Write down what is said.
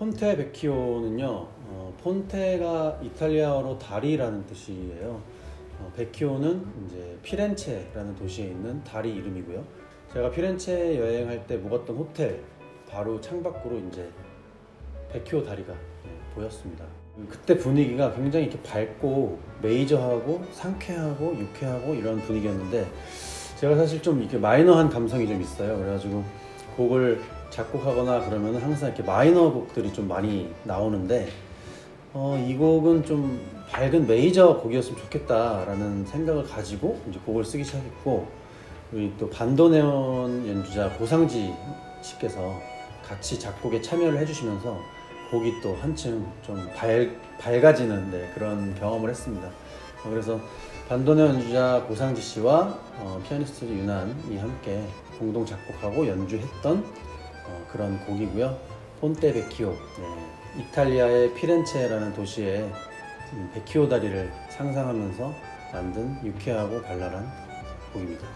폰테 베키오는요, 어, 폰테가 이탈리아어로 다리라는 뜻이에요. 어, 베키오는 이제 피렌체라는 도시에 있는 다리 이름이고요. 제가 피렌체 여행할 때 묵었던 호텔 바로 창밖으로 이제 베키오 다리가 네, 보였습니다. 그때 분위기가 굉장히 이렇게 밝고 메이저하고 상쾌하고 유쾌하고 이런 분위기였는데 제가 사실 좀 이렇게 마이너한 감성이 좀 있어요. 그래가지고 곡을 작곡하거나 그러면 항상 이렇게 마이너 곡들이 좀 많이 나오는데 어, 이 곡은 좀 밝은 메이저 곡이었으면 좋겠다라는 생각을 가지고 이제 곡을 쓰기 시작했고 우리 또 반도네온 연주자 고상지 씨께서 같이 작곡에 참여를 해주시면서 곡이 또 한층 좀 밝, 밝아지는 네, 그런 경험을 했습니다. 어, 그래서 반도네온 연주자 고상지 씨와 어, 피아니스트 유난이 함께 공동 작곡하고 연주했던 어, 그런 곡이고요. 폰테 베키오. 네, 이탈리아의 피렌체라는 도시의 음, 베키오 다리를 상상하면서 만든 유쾌하고 발랄한 곡입니다.